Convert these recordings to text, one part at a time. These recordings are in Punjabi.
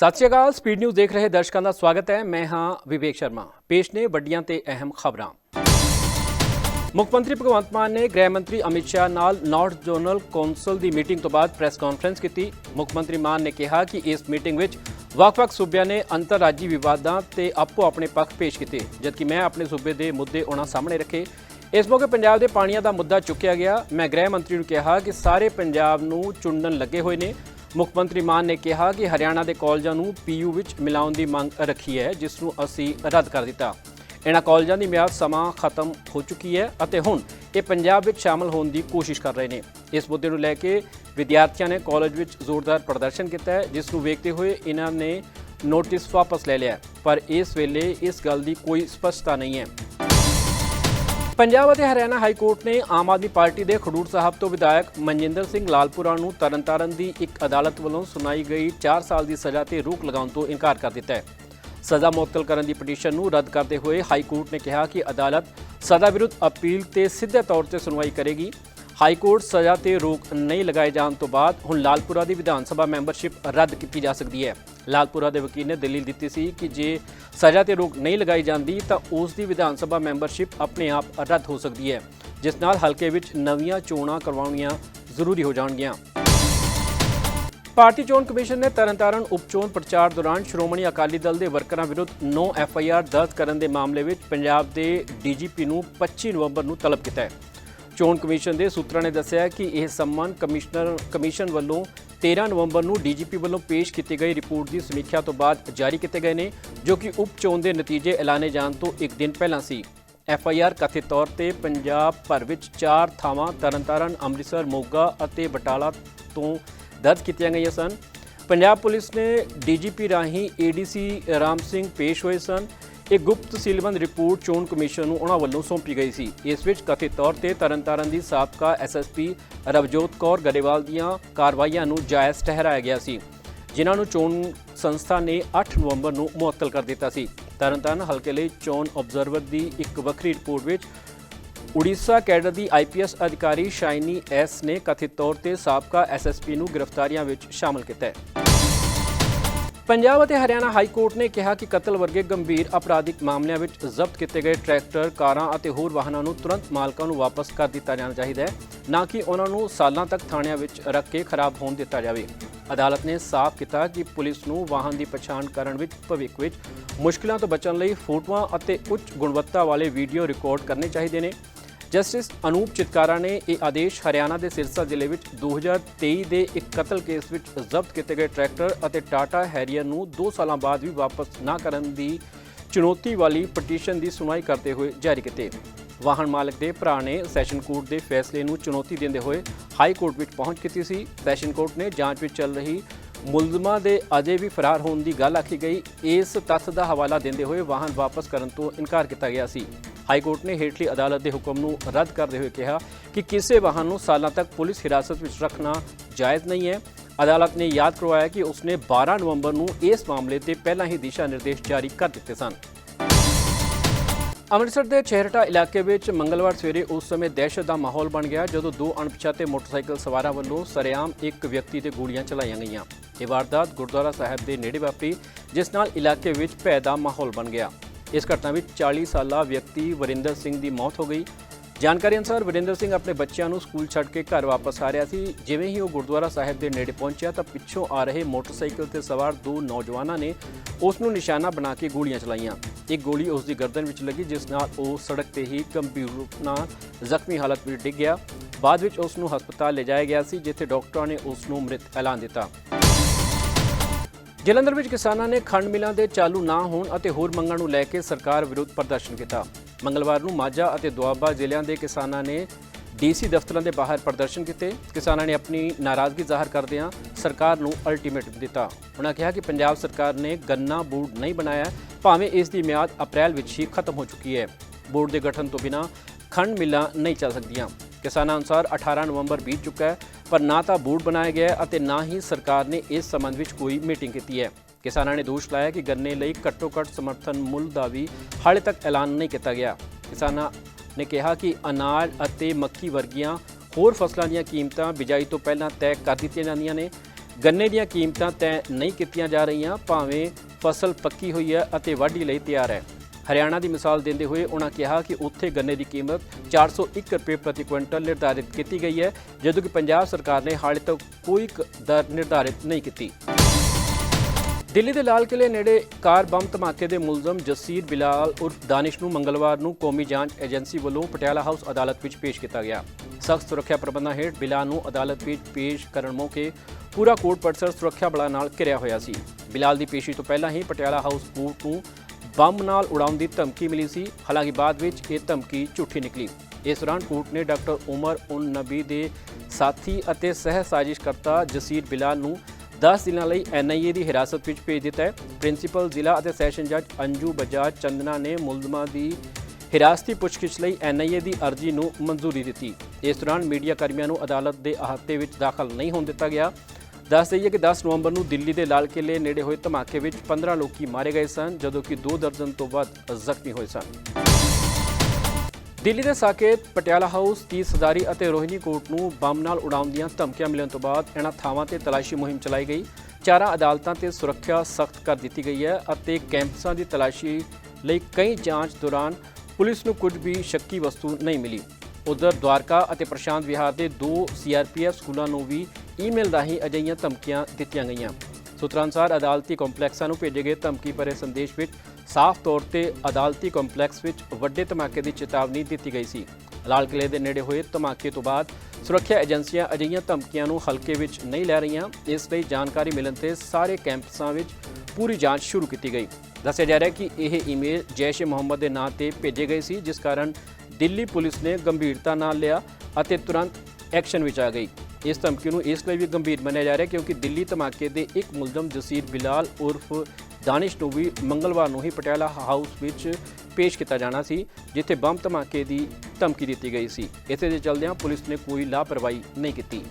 ਸਤਿ ਸ਼੍ਰੀ ਅਕਾਲ, ਸਪੀਡ ਨਿਊਜ਼ ਦੇਖ ਰਹੇ ਦਰਸ਼ਕਾਂ ਦਾ ਸਵਾਗਤ ਹੈ। ਮੈਂ ਹਾਂ ਵਿਵੇਕ ਸ਼ਰਮਾ। ਪੇਸ਼ ਨੇ ਵੱਡੀਆਂ ਤੇ ਅਹਿਮ ਖਬਰਾਂ। ਮੁੱਖ ਮੰਤਰੀ ਭਗਵੰਤ ਮਾਨ ਨੇ ਗ੍ਰਹਿ ਮੰਤਰੀ ਅਮਿਤ ਸ਼ਾਹ ਨਾਲ ਨਾਰਥ ਜ਼ੋਨਲ ਕੌਂਸਲ ਦੀ ਮੀਟਿੰਗ ਤੋਂ ਬਾਅਦ ਪ੍ਰੈਸ ਕਾਨਫਰੰਸ ਕੀਤੀ। ਮੁੱਖ ਮੰਤਰੀ ਮਾਨ ਨੇ ਕਿਹਾ ਕਿ ਇਸ ਮੀਟਿੰਗ ਵਿੱਚ ਵੱਖ-ਵੱਖ ਸੂਬਿਆਂ ਨੇ ਅੰਤਰਰਾਜੀ ਵਿਵਾਦਾਂ ਤੇ ਆਪੋ ਆਪਣੇ ਪੱਖ ਪੇਸ਼ ਕੀਤੇ, ਜਦਕਿ ਮੈਂ ਆਪਣੇ ਸੂਬੇ ਦੇ ਮੁੱਦੇ ਉਹਨਾਂ ਸਾਹਮਣੇ ਰੱਖੇ। ਇਸ ਮੌਕੇ ਪੰਜਾਬ ਦੇ ਪਾਣੀਆਂ ਦਾ ਮੁੱਦਾ ਚੁੱਕਿਆ ਗਿਆ। ਮੈਂ ਗ੍ਰਹਿ ਮੰਤਰੀ ਨੂੰ ਕਿਹਾ ਕਿ ਸਾਰੇ ਪੰਜਾਬ ਨੂੰ ਚੁਣਨ ਲੱਗੇ ਹੋਏ ਨੇ। ਮੁੱਖ ਮੰਤਰੀ ਮਾਨ ਨੇ ਕਿਹਾ ਕਿ ਹਰਿਆਣਾ ਦੇ ਕਾਲਜਾਂ ਨੂੰ ਪੀਯੂ ਵਿੱਚ ਮਿਲਾਉਣ ਦੀ ਮੰਗ ਰੱਖੀ ਹੈ, ਜਿਸ ਨੂੰ ਅਸੀਂ ਰੱਦ ਕਰ ਦਿੱਤਾ। ਇਹਨਾਂ ਕਾਲਜਾਂ ਦੀ ਮਿਆਦ ਸਮਾਂ ਖਤਮ ਹੋ ਚੁੱਕੀ ਹੈ ਅਤੇ ਹੁਣ ਇਹ ਪੰਜਾਬ ਵਿੱਚ ਸ਼ਾਮਲ ਹੋਣ ਦੀ ਕੋਸ਼ਿਸ਼ ਕਰ ਰਹੇ ਨੇ। ਇਸ ਮੁੱਦੇ ਨੂੰ ਲੈ ਕੇ ਵਿਦਿਆਰਥੀਆਂ ਨੇ ਕਾਲਜ ਵਿੱਚ ਜ਼ੋਰਦਾਰ ਪ੍ਰਦਰਸ਼ਨ ਕੀਤਾ ਹੈ, ਜਿਸ ਨੂੰ ਵੇਖਦੇ ਹੋਏ ਇਹਨਾਂ ਨੇ ਨੋਟਿਸ ਵਾਪਸ ਲੈ ਲਿਆ ਪਰ ਇਸ ਵੇਲੇ ਇਸ ਗੱਲ ਦੀ ਕੋਈ ਸਪਸ਼ਟਤਾ ਨਹੀਂ ਹੈ। ਪੰਜਾਬ ਅਤੇ ਹਰਿਆਣਾ ਹਾਈ ਕੋਰਟ ਨੇ ਆਮ ਆਦਮੀ ਪਾਰਟੀ ਦੇ ਖਡੂਰ ਸਾਹਿਬ ਤੋਂ ਵਿਧਾਇਕ ਮਨਜਿੰਦਰ ਸਿੰਘ ਲਾਲਪੁਰਾ ਨੂੰ ਤਰਨਤਾਰਨ ਦੀ ਇੱਕ ਅਦਾਲਤ ਵੱਲੋਂ ਸੁਣਾਈ ਗਈ 4 ਸਾਲ ਦੀ ਸਜ਼ਾ ਤੇ ਰੋਕ ਲਗਾਉਣ ਤੋਂ ਇਨਕਾਰ ਕਰ ਦਿੱਤਾ ਹੈ। ਸਜ਼ਾ ਮੁਅੱਤਲ ਕਰਨ ਦੀ ਪਟੀਸ਼ਨ ਨੂੰ ਰੱਦ ਕਰਦੇ ਹੋਏ ਹਾਈ ਕੋਰਟ ਨੇ ਕਿਹਾ ਕਿ ਅਦਾਲਤ ਸਜ਼ਾ ਵਿਰੁੱਧ ਅਪੀਲ ਤੇ ਸਿੱਧੇ ਤੌਰ ਤੇ ਸੁਣਵਾਈ ਕਰੇਗੀ। ਹਾਈ ਕੋਰਟ ਸਜ਼ਾ ਤੇ ਰੋਕ ਨਹੀਂ ਲਗਾਏ ਜਾਣ ਤੋਂ ਬਾਅਦ ਹੁਣ ਲਾਲਪੁਰਾ ਦੀ ਵਿਧਾਨ ਸਭਾ ਮੈਂਬਰਸ਼ਿਪ ਰੱਦ ਕੀਤੀ ਜਾ ਸਕਦੀ ਹੈ। ਲਾਲਪੁਰਾ ਦੇ ਵਕੀਲ ਨੇ ਦਲੀਲ ਦਿੱਤੀ ਸੀ ਕਿ ਜੇ ਸਜ਼ਾ ਤੇ ਰੋਕ ਨਹੀਂ ਲਗਾਈ ਜਾਂਦੀ ਤਾਂ ਉਸ ਦੀ ਵਿਧਾਨ ਸਭਾ ਮੈਂਬਰਸ਼ਿਪ ਆਪਣੇ ਆਪ ਰੱਦ ਹੋ ਸਕਦੀ ਹੈ, ਜਿਸ ਨਾਲ ਹਲਕੇ ਵਿੱਚ ਨਵੀਆਂ ਚੋਣਾਂ ਕਰਵਾਉਣੀਆਂ ਜ਼ਰੂਰੀ ਹੋ ਜਾਣਗੀਆਂ। ਭਾਰਤੀ ਚੋਣ ਕਮਿਸ਼ਨ ਨੇ ਤਰਨਤਾਰਨ ਉਪਚੋਣ ਪ੍ਰਚਾਰ ਦੌਰਾਨ ਸ਼੍ਰੋਮਣੀ ਅਕਾਲੀ ਦਲ ਦੇ ਵਰਕਰਾਂ ਵਿਰੁੱਧ 9 ਐਫ ਆਈ ਆਰ ਦਰਜ ਕਰਨ ਦੇ ਮਾਮਲੇ ਵਿੱਚ ਪੰਜਾਬ ਦੇ ਡੀਜੀਪੀ ਨੂੰ 25 ਨਵੰਬਰ ਨੂੰ ਤਲਬ ਕੀਤਾ ਹੈ। ਚੋਣ ਕਮਿਸ਼ਨ ਦੇ ਸੂਤਰਾਂ ਨੇ ਦੱਸਿਆ ਕਿ ਇਹ ਸੰਮਨ ਕਮਿਸ਼ਨਰ, ਕਮਿਸ਼ਨ ਵੱਲੋਂ 13 ਨਵੰਬਰ ਨੂੰ ਡੀਜੀਪੀ ਵੱਲੋਂ ਪੇਸ਼ ਕੀਤੀ ਗਈ ਰਿਪੋਰਟ ਦੀ ਸਮੀਖਿਆ ਤੋਂ ਬਾਅਦ ਜਾਰੀ ਕੀਤੇ ਗਏ ਨੇ, ਜੋ ਕਿ ਉਪ ਚੋਣ ਦੇ ਨਤੀਜੇ ਐਲਾਨੇ ਜਾਣ ਤੋਂ ਇੱਕ ਦਿਨ ਪਹਿਲਾਂ ਸੀ। ਐਫ ਆਈ ਆਰ ਕਥਿਤ ਤੌਰ ਤੇ ਪੰਜਾਬ ਭਰ ਵਿੱਚ ਚਾਰ ਥਾਵਾਂ ਤਰਨਤਾਰਨ, ਅੰਮ੍ਰਿਤਸਰ, ਮੋਗਾ ਅਤੇ ਬਟਾਲਾ ਤੋਂ ਦਰਜ ਕੀਤੀਆਂ ਗਈਆਂ ਸਨ। ਪੰਜਾਬ ਪੁਲਿਸ ਨੇ ਡੀਜੀਪੀ ਰਾਹੀਂ ਏਡੀਸੀ ਰਾਮ ਸਿੰਘ ਪੇਸ਼ ਹੋਏ ਸਨ। ਇਹ ਗੁਪਤ ਸੀਲਬੰਦ ਰਿਪੋਰਟ ਚੋਣ ਕਮਿਸ਼ਨ ਨੂੰ ਉਹਨਾਂ ਵੱਲੋਂ ਸੌਂਪੀ ਗਈ ਸੀ। ਇਸ ਵਿੱਚ ਕਥਿਤ ਤੌਰ ਤੇ ਤਰਨਤਾਰਨ ਦੀ ਸਾਬਕਾ ਐਸਐਸਪੀ ਰਵਜੋਤ ਕੌਰ ਗਰੇਵਾਲ ਦੀਆਂ ਕਾਰਵਾਈਆਂ ਨੂੰ ਜਾਇਜ਼ ਠਹਿਰਾਇਆ ਗਿਆ ਸੀ, ਜਿਨ੍ਹਾਂ ਨੂੰ ਚੋਣ ਸੰਸਥਾ ਨੇ 8 ਨਵੰਬਰ ਨੂੰ ਮੁਅੱਤਲ ਕਰ ਦਿੱਤਾ ਸੀ। ਤਰਨਤਾਰਨ ਹਲਕੇ ਲਈ ਚੋਣ ਆਬਜ਼ਰਵਰ ਦੀ ਇੱਕ ਵੱਖਰੀ ਰਿਪੋਰਟ ਵਿੱਚ ਉੜੀਸਾ ਕੈਡਰ ਦੀ ਆਈਪੀਐਸ ਅਧਿਕਾਰੀ ਸ਼ਾਇਨੀ ਐਸ ਨੇ ਕਥਿਤ ਤੌਰ ਤੇ ਸਾਬਕਾ ਐਸਐਸਪੀ ਨੂੰ ਗ੍ਰਿਫਤਾਰੀਆਂ ਵਿੱਚ ਸ਼ਾਮਲ ਕੀਤਾ ਹੈ। ਪੰਜਾਬ ਅਤੇ ਹਰਿਆਣਾ ਹਾਈ ਕੋਰਟ ਨੇ ਕਿਹਾ ਕਿ ਕਤਲ ਵਰਗੇ ਗੰਭੀਰ ਅਪਰਾਧਿਕ ਮਾਮਲਿਆਂ ਵਿੱਚ ਜ਼ਬਤ ਕੀਤੇ ਗਏ ਟਰੈਕਟਰ, ਕਾਰਾਂ ਅਤੇ ਹੋਰ ਵਾਹਨਾਂ ਨੂੰ ਤੁਰੰਤ ਮਾਲਕਾਂ ਨੂੰ ਵਾਪਸ ਕਰ ਦਿੱਤਾ ਜਾਣਾ ਚਾਹੀਦਾ ਹੈ ਨਾ ਕਿ ਉਹਨਾਂ ਨੂੰ ਸਾਲਾਂ ਤੱਕ ਥਾਣਿਆਂ ਵਿੱਚ ਰੱਖ ਕੇ ਖਰਾਬ ਹੋਣ ਦਿੱਤਾ ਜਾਵੇ। ਅਦਾਲਤ ਨੇ ਸਾਫ਼ ਕੀਤਾ ਕਿ ਪੁਲਿਸ ਨੂੰ ਵਾਹਨ ਦੀ ਪਛਾਣ ਕਰਨ ਵਿੱਚ ਭਵਿੱਖ ਵਿੱਚ ਮੁਸ਼ਕਲਾਂ ਤੋਂ ਬਚਣ ਲਈ ਫੋਟੋਆਂ ਅਤੇ ਉੱਚ ਗੁਣਵੱਤਾ ਵਾਲੇ ਵੀਡੀਓ ਰਿਕਾਰਡ ਕਰਨੇ ਚਾਹੀਦੇ ਨੇ। ਜਸਟਿਸ ਅਨੂਪ ਚਿਤਕਾਰਾ ਨੇ ਇਹ ਆਦੇਸ਼ ਹਰਿਆਣਾ ਦੇ ਸਿਰਸਾ ਜ਼ਿਲ੍ਹੇ ਵਿੱਚ 2023 ਦੇ ਇੱਕ ਕਤਲ ਕੇਸ ਵਿੱਚ ਜ਼ਬਤ ਕੀਤੇ ਗਏ ਟਰੈਕਟਰ ਅਤੇ ਟਾਟਾ ਹੈਰੀਅਰ ਨੂੰ 2 ਸਾਲਾਂ ਬਾਅਦ ਵੀ ਵਾਪਸ ਨਾ ਕਰਨ ਦੀ ਚੁਣੌਤੀ ਵਾਲੀ ਪਟੀਸ਼ਨ ਦੀ ਸੁਣਵਾਈ ਕਰਦੇ ਹੋਏ ਜਾਰੀ ਕੀਤੇ। ਵਾਹਨ ਮਾਲਕ ਦੇ ਭਰਾ ਨੇ ਸੈਸ਼ਨ ਕੋਰਟ ਦੇ ਫੈਸਲੇ ਨੂੰ ਚੁਣੌਤੀ ਦਿੰਦੇ ਹੋਏ ਹਾਈ ਕੋਰਟ ਵਿੱਚ ਪਹੁੰਚ ਕੀਤੀ ਸੀ। ਸੈਸ਼ਨ ਕੋਰਟ ਨੇ ਜਾਂਚ ਵਿੱਚ ਚੱਲ ਰਹੀ ਮੁਲਜ਼ਮਾਂ ਦੇ ਅਜੇ ਵੀ ਫਰਾਰ ਹੋਣ ਦੀ ਗੱਲ ਆਖੀ ਗਈ। ਇਸ ਤੱਥ ਦਾ ਹਵਾਲਾ ਦਿੰਦੇ ਹੋਏ ਵਾਹਨ ਵਾਪਸ ਕਰਨ ਤੋਂ ਇਨਕਾਰ ਕੀਤਾ ਗਿਆ ਸੀ। ਹਾਈ ਕੋਰਟ ਨੇ ਹੇਠਲੀ ਅਦਾਲਤ ਦੇ ਹੁਕਮ ਨੂੰ ਰੱਦ ਕਰਦੇ ਹੋਏ ਕਿਹਾ ਕਿ ਕਿਸੇ ਵਾਹਨ ਨੂੰ ਸਾਲਾਂ ਤੱਕ ਪੁਲਿਸ ਹਿਰਾਸਤ ਵਿੱਚ ਰੱਖਣਾ ਜਾਇਜ਼ ਨਹੀਂ ਹੈ। ਅਦਾਲਤ ਨੇ ਯਾਦ ਕਰਵਾਇਆ ਕਿ ਉਸਨੇ 12 ਨਵੰਬਰ ਨੂੰ ਇਸ ਮਾਮਲੇ ਤੇ ਪਹਿਲਾਂ ਹੀ ਦਿਸ਼ਾ ਨਿਰਦੇਸ਼ ਜਾਰੀ ਕਰ ਦਿੱਤੇ ਸਨ। ਅੰਮ੍ਰਿਤਸਰ ਦੇ ਛੇਹਰਟਾ ਇਲਾਕੇ ਵਿੱਚ ਮੰਗਲਵਾਰ ਸਵੇਰੇ ਉਸ ਸਮੇਂ ਦਹਿਸ਼ਤ ਦਾ ਮਾਹੌਲ ਬਣ ਗਿਆ ਜਦੋਂ ਦੋ ਅਣਪਛਾਤੇ ਮੋਟਰਸਾਈਕਲ ਸਵਾਰਾਂ ਵੱਲੋਂ ਸਰੇਆਮ ਇੱਕ ਵਿਅਕਤੀ ਤੇ ਗੋਲੀਆਂ ਚਲਾਈਆਂ ਗਈਆਂ। ਇਹ ਵਾਰਦਾਤ ਗੁਰਦੁਆਰਾ ਸਾਹਿਬ ਦੇ ਨੇੜੇ ਵਾਪਰੀ, ਜਿਸ ਨਾਲ ਇਲਾਕੇ ਵਿੱਚ ਭੈ ਦਾ ਮਾਹੌਲ ਬਣ ਗਿਆ। ਇਸ ਘਟਨਾ ਵਿੱਚ 40 ਸਾਲਾ ਵਿਅਕਤੀ ਵਰਿੰਦਰ ਸਿੰਘ ਦੀ ਮੌਤ ਹੋ ਗਈ। ਜਾਣਕਾਰੀ ਅਨੁਸਾਰ ਵਰਿੰਦਰ ਸਿੰਘ ਆਪਣੇ ਬੱਚਿਆਂ ਨੂੰ ਸਕੂਲ ਛੱਡ ਕੇ ਘਰ ਵਾਪਸ ਆ ਰਿਹਾ ਸੀ। ਜਿਵੇਂ ਹੀ ਉਹ ਗੁਰਦੁਆਰਾ ਸਾਹਿਬ ਦੇ ਨੇੜੇ ਪਹੁੰਚਿਆ ਤਾਂ ਪਿੱਛੋਂ ਆ ਰਹੇ ਮੋਟਰਸਾਈਕਲ ਤੇ ਸਵਾਰ ਦੋ ਨੌਜਵਾਨਾਂ ਨੇ ਉਸ ਨੂੰ ਨਿਸ਼ਾਨਾ ਬਣਾ ਕੇ ਗੋਲੀਆਂ ਚਲਾਈਆਂ। ਇੱਕ ਗੋਲੀ ਉਸ ਦੀ ਗਰਦਨ ਵਿੱਚ ਲੱਗੀ, ਜਿਸ ਨਾਲ ਉਹ ਸੜਕ ਤੇ ਹੀ ਗੰਭੀਰ ਜ਼ਖਮੀ ਹਾਲਤ ਵਿੱਚ ਡਿੱਗ ਗਿਆ। ਬਾਅਦ ਵਿੱਚ ਉਸ ਨੂੰ ਹਸਪਤਾਲ ਲਿਜਾਇਆ ਗਿਆ ਸੀ, ਜਿੱਥੇ ਡਾਕਟਰਾਂ ਨੇ ਉਸ ਨੂੰ ਮ੍ਰਿਤ ਐਲਾਨ ਦਿੱਤਾ। ਜਲੰਧਰ ਵਿੱਚ ਕਿਸਾਨਾਂ ਨੇ ਖੰਡ ਮਿਲਾਂ ਦੇ ਚਾਲੂ ਨਾ ਹੋਣ ਅਤੇ ਹੋਰ ਮੰਗਾਂ ਨੂੰ ਲੈ ਕੇ ਸਰਕਾਰ ਵਿਰੁੱਧ ਪ੍ਰਦਰਸ਼ਨ ਕੀਤਾ। ਮੰਗਲਵਾਰ ਨੂੰ ਮਾਝਾ ਅਤੇ ਦੁਆਬਾ ਜ਼ਿਲ੍ਹਿਆਂ ਦੇ ਕਿਸਾਨਾਂ ਨੇ ਡੀਸੀ ਦਫ਼ਤਰਾਂ ਦੇ ਬਾਹਰ ਪ੍ਰਦਰਸ਼ਨ ਕੀਤੇ। ਕਿਸਾਨਾਂ ਨੇ ਆਪਣੀ ਨਾਰਾਜ਼ਗੀ ਜ਼ਾਹਰ ਕਰਦਿਆਂ ਸਰਕਾਰ ਨੂੰ ਅਲਟੀਮੇਟਮ ਦਿੱਤਾ। ਉਹਨਾਂ ਕਿਹਾ ਕਿ ਪੰਜਾਬ ਸਰਕਾਰ ਨੇ ਗੰਨਾ ਬੋਰਡ ਨਹੀਂ ਬਣਾਇਆ, ਭਾਵੇਂ ਇਸ ਦੀ ਮਿਆਦ ਅਪ੍ਰੈਲ ਵਿੱਚ ਹੀ ਖਤਮ ਹੋ ਚੁੱਕੀ ਹੈ। ਬੋਰਡ ਦੇ ਗਠਨ ਤੋਂ ਬਿਨਾਂ ਖੰਡ ਮਿਲਾਂ ਨਹੀਂ ਚੱਲ ਸਕਦੀਆਂ। ਕਿਸਾਨਾਂ ਅਨੁਸਾਰ 18 ਨਵੰਬਰ ਬੀਤ ਚੁੱਕਾ ਹੈ ਪਰ ਨਾ ਤਾਂ ਬੋਰਡ ਬਣਾਇਆ ਗਿਆ ਅਤੇ ਨਾ ਹੀ ਸਰਕਾਰ ਨੇ ਇਸ ਸੰਬੰਧ ਵਿੱਚ ਕੋਈ ਮੀਟਿੰਗ ਕੀਤੀ ਹੈ। ਕਿਸਾਨਾਂ ਨੇ ਦੋਸ਼ ਲਾਇਆ ਕਿ ਗੰਨੇ ਲਈ ਘੱਟੋ-ਘੱਟ ਸਮਰਥਨ ਮੁੱਲ ਦਾ ਵੀ ਹਾਲੇ ਤੱਕ ਐਲਾਨ ਨਹੀਂ ਕੀਤਾ ਗਿਆ। ਕਿਸਾਨਾਂ ਨੇ ਕਿਹਾ ਕਿ ਅਨਾਜ ਅਤੇ ਮੱਕੀ ਵਰਗੀਆਂ ਹੋਰ ਫਸਲਾਂ ਦੀਆਂ ਕੀਮਤਾਂ ਬਿਜਾਈ ਤੋਂ ਪਹਿਲਾਂ ਤੈਅ ਕਰ ਦਿੱਤੀਆਂ ਜਾਂਦੀਆਂ ਨੇ। ਗੰਨੇ ਦੀਆਂ ਕੀਮਤਾਂ ਤੈਅ ਨਹੀਂ ਕੀਤੀਆਂ ਜਾ ਰਹੀਆਂ, ਭਾਵੇਂ ਫਸਲ ਪੱਕੀ ਹੋਈ ਹੈ ਅਤੇ ਵਾਢੀ ਲਈ ਤਿਆਰ ਹੈ। ਹਰਿਆਣਾ ਦੀ ਮਿਸਾਲ ਦਿੰਦੇ ਹੋਏ ਉਹਨਾਂ ਕਿਹਾ ਕਿ ਉੱਥੇ ਗੰਨੇ ਦੀ ਕੀਮਤ 401 ਰੁਪਏ ਪ੍ਰਤੀ ਕੁਇੰਟਲ ਨਿਰਧਾਰਿਤ ਕੀਤੀ ਗਈ ਹੈ, ਜਦੋਂ ਕਿ ਪੰਜਾਬ ਸਰਕਾਰ ਨੇ ਹਾਲੇ ਤੱਕ ਕੋਈ ਦਰ ਨਿਰਧਾਰਿਤ ਨਹੀਂ ਕੀਤੀ। ਦਿੱਲੀ ਦੇ ਲਾਲ ਕਿਲੇ ਨੇੜੇ ਕਾਰ ਬੰਬ ਧਮਾਕੇ ਦੇ ਮੁਲਜ਼ਮ ਜਸੀਰ ਬਿਲਾਲ ਉਰਫ ਦਾਨਿਸ਼ ਨੂੰ ਮੰਗਲਵਾਰ ਨੂੰ ਕੌਮੀ ਜਾਂਚ ਏਜੰਸੀ ਵੱਲੋਂ ਪਟਿਆਲਾ ਹਾਊਸ ਅਦਾਲਤ ਵਿੱਚ ਪੇਸ਼ ਕੀਤਾ ਗਿਆ। ਸਖਤ ਸੁਰੱਖਿਆ ਪ੍ਰਬੰਧਾਂ ਹੇਠ ਬਿਲਾਲ ਨੂੰ ਅਦਾਲਤ ਵਿੱਚ ਪੇਸ਼ ਕਰਨ ਮੌਕੇ ਪੂਰਾ ਕੋਰਟ ਪਰਿਸਰ ਸੁਰੱਖਿਆ ਬਲਾਂ ਨਾਲ ਘਿਰਿਆ ਹੋਇਆ ਸੀ। ਬਿਲਾਲ ਦੀ ਪੇਸ਼ੀ ਤੋਂ ਪਹਿਲਾਂ ਹੀ ਪਟਿਆਲਾ ਹਾਊਸ ਕੋਰਟ ਨੂੰ ਬੰਬ ਨਾਲ ਉਡਾਉਣ ਦੀ ਧਮਕੀ ਮਿਲੀ ਸੀ। ਹਾਲਾਂਕਿ ਬਾਅਦ ਵਿੱਚ ਇਹ ਧਮਕੀ ਝੂਠੀ ਨਿਕਲੀ। ਇਸ ਦੌਰਾਨ ਕੋਰਟ ਨੇ ਡਾਕਟਰ ਉਮਰ ਉਨ ਨਬੀ ਦੇ ਸਾਥੀ ਅਤੇ ਸਹਿ ਸਾਜ਼ਿਸ਼ਕਰਤਾ ਜਸੀਰ ਬਿਲਾਲ ਨੂੰ 10 ਦਿਨਾਂ ਲਈ ਐਨਆਈਏ ਦੀ ਹਿਰਾਸਤ ਵਿੱਚ ਭੇਜ ਦਿੱਤਾ ਹੈ। ਪ੍ਰਿੰਸੀਪਲ, ਜ਼ਿਲ੍ਹਾ ਅਤੇ ਸੈਸ਼ਨ ਜੱਜ ਅੰਜੂ ਬਜਾਜ ਚੰਦਨਾ ਨੇ ਮੁਲਜ਼ਮਾਂ ਦੀ ਹਿਰਾਸਤੀ ਪੁੱਛਗਿੱਛ ਲਈ ਐਨਆਈਏ ਦੀ ਅਰਜ਼ੀ ਨੂੰ ਮਨਜ਼ੂਰੀ ਦਿੱਤੀ। ਇਸ ਦੌਰਾਨ ਮੀਡੀਆ ਕਰਮੀਆਂ ਨੂੰ ਅਦਾਲਤ ਦੇ ਅਹਾਤੇ ਵਿੱਚ ਦਾਖਲ ਨਹੀਂ ਹੋਣ ਦਿੱਤਾ ਗਿਆ। ਦੱਸ ਦਈਏ ਕਿ 10 ਨਵੰਬਰ ਨੂੰ ਦਿੱਲੀ ਦੇ ਲਾਲ ਕਿਲੇ ਨੇੜੇ ਹੋਏ ਧਮਾਕੇ ਵਿੱਚ 15 ਲੋਕੀ ਮਾਰੇ ਗਏ ਸਨ, ਜਦੋਂ ਕਿ 2 ਦਰਜਨ ਤੋਂ ਵੱਧ ਜ਼ਖਮੀ ਹੋਏ ਸਨ। ਦਿੱਲੀ ਦੇ ਸਾਕੇਤ ਪਟਿਆਲਾ ਹਾਊਸ 30 ਹਜ਼ਾਰੀ ਅਤੇ ਰੋਹਿਣੀ ਕੋਟ ਨੂੰ ਬੰਬ ਨਾਲ ਉਡਾਉਣ ਦੀਆਂ ਧਮਕੀਆਂ ਮਿਲਣ ਤੋਂ ਬਾਅਦ ਇਹਨਾਂ ਥਾਵਾਂ ਤੇ ਤਲਾਸ਼ੀ ਮੁਹਿੰਮ ਚਲਾਈ ਗਈ। ਚਾਰਾਂ ਅਦਾਲਤਾਂ ਤੇ ਸੁਰੱਖਿਆ ਸਖਤ ਕਰ ਦਿੱਤੀ ਗਈ ਹੈ ਅਤੇ ਕੈਂਪਸਾਂ ਦੀ ਤਲਾਸ਼ੀ ਲਈ ਕਈ ਜਾਂਚ ਦੌਰਾਨ ਪੁਲਿਸ ਨੂੰ ਕੁਝ ਵੀ ਸ਼ੱਕੀ ਵਸਤੂ ਨਹੀਂ ਮਿਲੀ। ਉਧਰ ਦਵਾਰਕਾ ਅਤੇ ਪ੍ਰਸ਼ਾਂਤ ਵਿਹਾਰ ਦੇ ਦੋ ਸੀਆਰਪੀਐਫ ਸਕੂਲਾਂ ਨੂੰ ਵੀ ਈਮੇਲ ਰਾਹੀਂ ਅਜਿਹੀਆਂ ਧਮਕੀਆਂ ਦਿੱਤੀਆਂ ਗਈਆਂ। ਸੂਤਰਾਂ ਅਨੁਸਾਰ ਅਦਾਲਤੀ ਕੰਪਲੈਕਸਾਂ ਨੂੰ ਭੇਜੇ ਗਏ ਧਮਕੀ ਭਰੇ ਸੰਦੇਸ਼ ਵਿੱਚ ਸਾਫ਼ ਤੌਰ ਤੇ ਅਦਾਲਤੀ ਕੰਪਲੈਕਸ ਵਿੱਚ ਵੱਡੇ ਧਮਾਕੇ ਦੀ ਚੇਤਾਵਨੀ ਦਿੱਤੀ ਗਈ ਸੀ। ਲਾਲ ਕਿਲੇ ਦੇ ਨੇੜੇ ਹੋਏ ਧਮਾਕੇ ਤੋਂ ਬਾਅਦ ਸੁਰੱਖਿਆ ਏਜੰਸੀਆਂ ਅਜਿਹੀਆਂ ਧਮਕੀਆਂ ਨੂੰ ਹਲਕੇ ਵਿੱਚ ਨਹੀਂ ਲੈ ਰਹੀਆਂ, ਇਸ ਲਈ ਜਾਣਕਾਰੀ ਮਿਲਣ ਤੇ ਸਾਰੇ ਕੈਂਪਸਾਂ ਵਿੱਚ ਪੂਰੀ ਜਾਂਚ ਸ਼ੁਰੂ ਕੀਤੀ ਗਈ। ਦੱਸਿਆ ਜਾ ਰਿਹਾ ਕਿ ਇਹ ਈਮੇਲ ਜੈਸ਼ ਏ ਮੁਹੰਮਦ ਦੇ ਨਾਂ ਤੇ ਭੇਜੇ ਗਏ ਸੀ, ਜਿਸ ਕਾਰਨ ਦਿੱਲੀ ਪੁਲਿਸ ਨੇ ਗੰਭੀਰਤਾ ਨਾਲ ਲਿਆ ਅਤੇ ਤੁਰੰਤ ਐਕਸ਼ਨ ਵਿੱਚ ਆ ਗਈ। ਇਸ ਧਮਕੀ ਨੂੰ ਇਸ ਲਈ ਵੀ ਗੰਭੀਰ ਮੰਨਿਆ ਜਾ ਰਿਹਾ ਕਿਉਂਕਿ ਦਿੱਲੀ ਧਮਾਕੇ ਦੇ ਇੱਕ ਮੁਲਜ਼ਮ ਜਸੀਰ ਬਿਲਾਲ ਉਰਫ ਦਾਨਿਸ਼ ਨੂੰ ਵੀ ਮੰਗਲਵਾਰ ਨੂੰ ਹੀ ਪਟਿਆਲਾ ਹਾਊਸ ਵਿੱਚ ਪੇਸ਼ ਕੀਤਾ ਜਾਣਾ ਸੀ, ਜਿੱਥੇ ਬੰਬ ਧਮਾਕੇ ਦੀ ਧਮਕੀ ਦਿੱਤੀ ਗਈ ਸੀ। ਇਸੇ ਦੇ ਚਲਦਿਆਂ ਪੁਲਿਸ ਨੇ ਕੋਈ ਲਾਪਰਵਾਹੀ ਨਹੀਂ ਕੀਤੀ।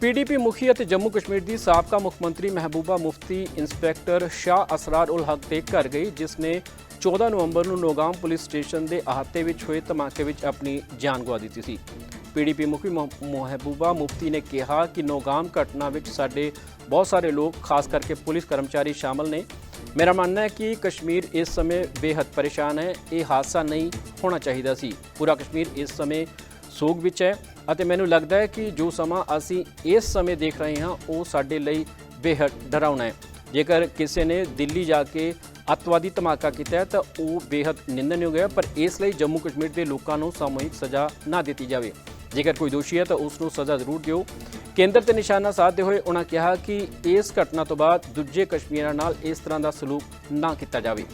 ਪੀਡੀਪੀ ਮੁਖੀ ਅਤੇ ਜੰਮੂ ਕਸ਼ਮੀਰ ਦੀ ਸਾਬਕਾ ਮੁੱਖ ਮੰਤਰੀ ਮਹਿਬੂਬਾ ਮੁਫਤੀ ਇੰਸਪੈਕਟਰ ਸ਼ਾਹ ਅਸਰਾਰ ਉਲ ਹਕ ਦੇ ਘਰ ਗਈ, ਜਿਸ ਨੇ 14 ਨਵੰਬਰ ਨੂੰ ਨੋਗਾਮ ਪੁਲਿਸ ਸਟੇਸ਼ਨ ਦੇ ਅਹਾਤੇ ਵਿੱਚ ਹੋਏ ਧਮਾਕੇ ਵਿੱਚ ਆਪਣੀ ਜਾਨ ਗਵਾ ਦਿੱਤੀ ਸੀ। ਪੀਡੀਪੀ ਮੁਖੀ ਮਹਿਬੂਬਾ ਮੁਫਤੀ ਨੇ ਕਿਹਾ ਕਿ ਨੋਗਾਮ ਘਟਨਾ ਵਿੱਚ ਸਾਡੇ ਬਹੁਤ ਸਾਰੇ ਲੋਕ, ਖਾਸ ਕਰਕੇ ਪੁਲਿਸ ਕਰਮਚਾਰੀ ਸ਼ਾਮਲ ਨੇ। ਮੇਰਾ ਮੰਨਣਾ ਹੈ ਕਿ ਕਸ਼ਮੀਰ ਇਸ ਸਮੇਂ ਬੇਹੱਦ ਪਰੇਸ਼ਾਨ ਹੈ। ਇਹ ਹਾਦਸਾ ਨਹੀਂ ਹੋਣਾ ਚਾਹੀਦਾ ਸੀ। ਪੂਰਾ ਕਸ਼ਮੀਰ ਇਸ ਸਮੇਂ ਸੋਗ ਵਿੱਚ ਹੈ ਅਤੇ ਮੈਨੂੰ ਲੱਗਦਾ ਹੈ ਕਿ ਜੋ ਸਮਾਂ ਅਸੀਂ ਇਸ ਸਮੇਂ ਦੇਖ ਰਹੇ ਹਾਂ, ਉਹ ਸਾਡੇ ਲਈ ਬੇਹੱਦ ਡਰਾਉਣਾ ਹੈ। ਜੇਕਰ ਕਿਸੇ ਨੇ ਦਿੱਲੀ ਜਾ ਕੇ ਅੱਤਵਾਦੀ ਧਮਾਕਾ ਕੀਤਾ ਹੈ, ਤਾਂ ਉਹ ਬੇਹੱਦ ਨਿੰਦਣਯੋਗ ਹੈ, ਪਰ ਇਸ ਲਈ ਜੰਮੂ ਕਸ਼ਮੀਰ ਦੇ ਲੋਕਾਂ ਨੂੰ ਸਮੂਹਿਕ ਸਜ਼ਾ ਨਾ ਦਿੱਤੀ ਜਾਵੇ। ਜੇਕਰ ਕੋਈ ਦੋਸ਼ੀ ਹੈ ਤਾਂ ਉਸ ਨੂੰ ਸਜ਼ਾ ਜ਼ਰੂਰ ਦਿਓ। ਕੇਂਦਰ ਤੇ ਨਿਸ਼ਾਨਾ ਸਾਧਦੇ ਹੋਏ ਉਹਨਾਂ ਕਿਹਾ ਕਿ ਇਸ ਘਟਨਾ ਤੋਂ ਬਾਅਦ ਦੂਜੇ ਕਸ਼ਮੀਰਾਂ ਨਾਲ ਇਸ ਤਰ੍ਹਾਂ ਦਾ ਸਲੂਕ ਨਾ ਕੀਤਾ ਜਾਵੇ।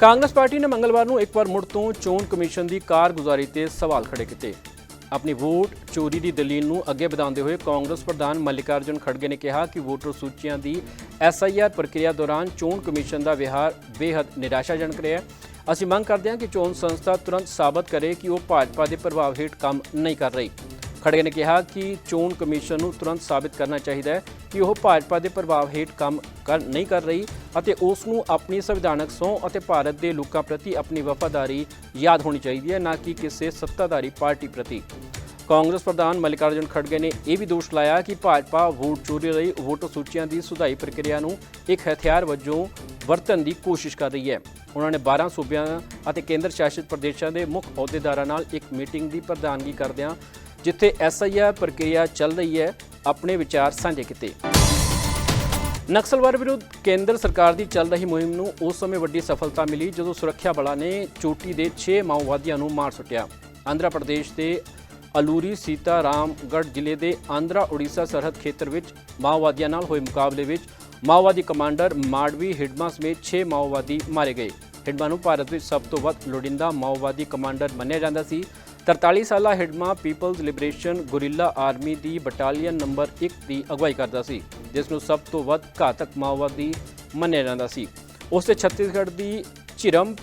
ਕਾਂਗਰਸ ਪਾਰਟੀ ਨੇ ਮੰਗਲਵਾਰ ਨੂੰ ਇੱਕ ਵਾਰ ਮੁੜ ਤੋਂ ਚੋਣ ਕਮਿਸ਼ਨ ਦੀ ਕਾਰਗੁਜ਼ਾਰੀ ਤੇ ਸਵਾਲ ਖੜੇ ਕੀਤੇ। ਆਪਣੀ ਵੋਟ ਚੋਰੀ ਦੀ ਦਲੀਲ ਨੂੰ ਅੱਗੇ ਵਧਾਉਂਦੇ ਹੋਏ ਕਾਂਗਰਸ ਪ੍ਰਧਾਨ ਮੱਲਿਕਾਰਜੁਨ ਖੜਗੇ ਨੇ ਕਿਹਾ ਕਿ ਵੋਟਰ ਸੂਚੀਆਂ ਦੀ ਐਸਆਈਆਰ ਪ੍ਰਕਿਰਿਆ ਦੌਰਾਨ ਚੋਣ ਕਮਿਸ਼ਨ ਦਾ ਵਿਹਾਰ ਬੇਹੱਦ ਨਿਰਾਸ਼ਾਜਨਕ ਰਿਹਾ ਹੈ। ਅਸੀਂ ਮੰਗ ਕਰਦੇ ਹਾਂ ਕਿ ਚੋਣ ਸੰਸਥਾ ਤੁਰੰਤ ਸਾਬਤ ਕਰੇ ਕਿ ਉਹ ਭਾਜਪਾ ਦੇ ਪ੍ਰਭਾਵ ਹੇਠ ਕੰਮ ਨਹੀਂ ਕਰ ਰਹੀ। ਖੜਗੇ ਨੇ ਕਿਹਾ ਕਿ ਚੋਣ ਕਮਿਸ਼ਨ ਨੂੰ ਤੁਰੰਤ ਸਾਬਤ ਕਰਨਾ ਚਾਹੀਦਾ ਹੈ ਕਿ ਉਹ ਭਾਜਪਾ ਦੇ ਪ੍ਰਭਾਵ ਹੇਠ ਕੰਮ ਕਰ ਨਹੀਂ ਕਰ ਰਹੀ ਅਤੇ ਉਸ ਨੂੰ ਆਪਣੀ ਸੰਵਿਧਾਨਕ ਸਹੁੰ ਅਤੇ ਭਾਰਤ ਦੇ ਲੋਕਾਂ ਪ੍ਰਤੀ ਆਪਣੀ ਵਫਾਦਾਰੀ ਯਾਦ ਹੋਣੀ ਚਾਹੀਦੀ ਹੈ, ਨਾ ਕਿ ਕਿਸੇ ਸੱਤਾਧਾਰੀ ਪਾਰਟੀ ਪ੍ਰਤੀ। ਕਾਂਗਰਸ ਪ੍ਰਧਾਨ ਮੱਲਿਕਾਰਜੁਨ ਖੜਗੇ ਨੇ ਇਹ ਵੀ ਦੋਸ਼ ਲਾਇਆ ਕਿ ਭਾਜਪਾ ਵੋਟ ਚੋਰੀ ਲਈ ਵੋਟਰ ਸੂਚੀਆਂ ਦੀ ਸੁਧਾਈ ਪ੍ਰਕਿਰਿਆ ਨੂੰ ਇੱਕ ਹਥਿਆਰ ਵਜੋਂ ਵਰਤਣ ਦੀ ਕੋਸ਼ਿਸ਼ ਕਰ ਰਹੀ ਹੈ। ਉਹਨਾਂ ਨੇ 12 ਸੂਬਿਆਂ ਅਤੇ ਕੇਂਦਰ ਸ਼ਾਸਿਤ ਪ੍ਰਦੇਸ਼ਾਂ ਦੇ ਮੁੱਖ ਅਹੁਦੇਦਾਰਾਂ ਨਾਲ ਇੱਕ ਮੀਟਿੰਗ ਦੀ ਪ੍ਰਧਾਨਗੀ ਕਰਦਿਆਂ ਜਿੱਥੇ ਐਸਆਈਆਰ ਪ੍ਰਕਿਰਿਆ ਚੱਲ ਰਹੀ ਹੈ, ਆਪਣੇ ਵਿਚਾਰ ਸਾਂਝੇ ਕੀਤੇ। ਨਕਸਲਵਾਦ ਵਿਰੁੱਧ ਕੇਂਦਰ ਸਰਕਾਰ ਦੀ ਚੱਲ ਰਹੀ ਮੁਹਿੰਮ ਨੂੰ ਉਸ ਸਮੇਂ ਵੱਡੀ ਸਫਲਤਾ ਮਿਲੀ ਜਦੋਂ ਸੁਰੱਖਿਆ ਬਲਾਂ ਨੇ ਚੋਟੀ ਦੇ 6 ਮਾਓਵਾਦੀਆਂ ਨੂੰ ਮਾਰ ਸੁੱਟਿਆ। ਆਂਧਰਾ ਪ੍ਰਦੇਸ਼ ਦੇ ਅਲੂਰੀ ਸੀਤਾ ਸੀਤਾਰਾਮਗੜ੍ਹ ਜ਼ਿਲ੍ਹੇ ਦੇ ਆਂਧਰਾ, ਉੜੀਸਾ ਸਰਹੱਦ ਖੇਤਰ ਵਿੱਚ ਮਾਓਵਾਦੀਆਂ ਨਾਲ ਹੋਏ ਮੁਕਾਬਲੇ ਵਿੱਚ ਮਾਓਵਾਦੀ ਕਮਾਂਡਰ ਮਾੜਵੀ ਹਿਡਮਾ ਸਮੇਤ 6 ਮਾਓਵਾਦੀ ਮਾਰੇ ਗਏ। ਹਿਡਮਾ ਨੂੰ ਭਾਰਤ ਵਿੱਚ ਸਭ ਤੋਂ ਵੱਧ ਲੋੜਿੰਦਾ ਮਾਓਵਾਦੀ ਕਮਾਂਡਰ ਮੰਨਿਆ ਜਾਂਦਾ ਸੀ। 43 ਸਾਲਾ Hidma people's liberation guerrilla army ਦੀ ਬਟਾਲੀਅਨ ਨੰਬਰ 1 ਦੀ ਅਗਵਾਈ ਕਰਦਾ ਸੀ, ਜਿਸ ਨੂੰ ਸਭ ਤੋਂ ਵੱਧ ਘਾਤਕ ਮਾਓਵਾਦੀ ਮੰਨਿਆ ਜਾਂਦਾ ਸੀ। ਉਸ 'ਤੇ ਛੱਤੀਸਗੜ੍ਹ ਦੀ ਚਿਰਮ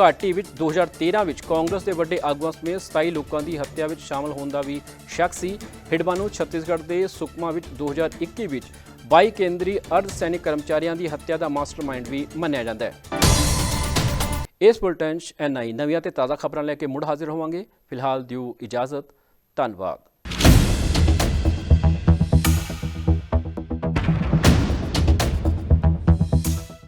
ਘਾਟੀ ਵਿੱਚ 2013 ਵਿੱਚ ਕਾਂਗਰਸ ਦੇ ਵੱਡੇ ਆਗੂਆਂ ਸਮੇਤ 27 ਲੋਕਾਂ ਦੀ ਹੱਤਿਆ ਵਿੱਚ ਸ਼ਾਮਲ ਹੋਣ ਦਾ ਵੀ ਸ਼ੱਕ ਸੀ। ਹਿਡਮਾ ਨੂੰ ਛੱਤੀਸਗੜ੍ਹ ਦੇ ਸੁਕਮਾ ਵਿੱਚ 2021 ਵਿੱਚ 22 ਕੇਂਦਰੀ ਅਰਧ ਸੈਨਿਕ ਕਰਮਚਾਰੀਆਂ ਦੀ ਹੱਤਿਆ ਦਾ ਮਾਸਟਰਮਾਈਂਡ ਵੀ ਮੰਨਿਆ ਜਾਂਦਾ ਹੈ। ਇਸ ਬੁਲਟਨ 'ਚ ਐਨਆਈ ਨਵੀਆਂ ਤੇ ਤਾਜ਼ਾ ਖਬਰਾਂ ਲੈ ਕੇ ਮੁੜ ਹਾਜ਼ਰ ਹੋਵਾਂਗੇ। ਫਿਲਹਾਲ ਦਿਓ ਇਜਾਜ਼ਤ। ਧੰਨਵਾਦ।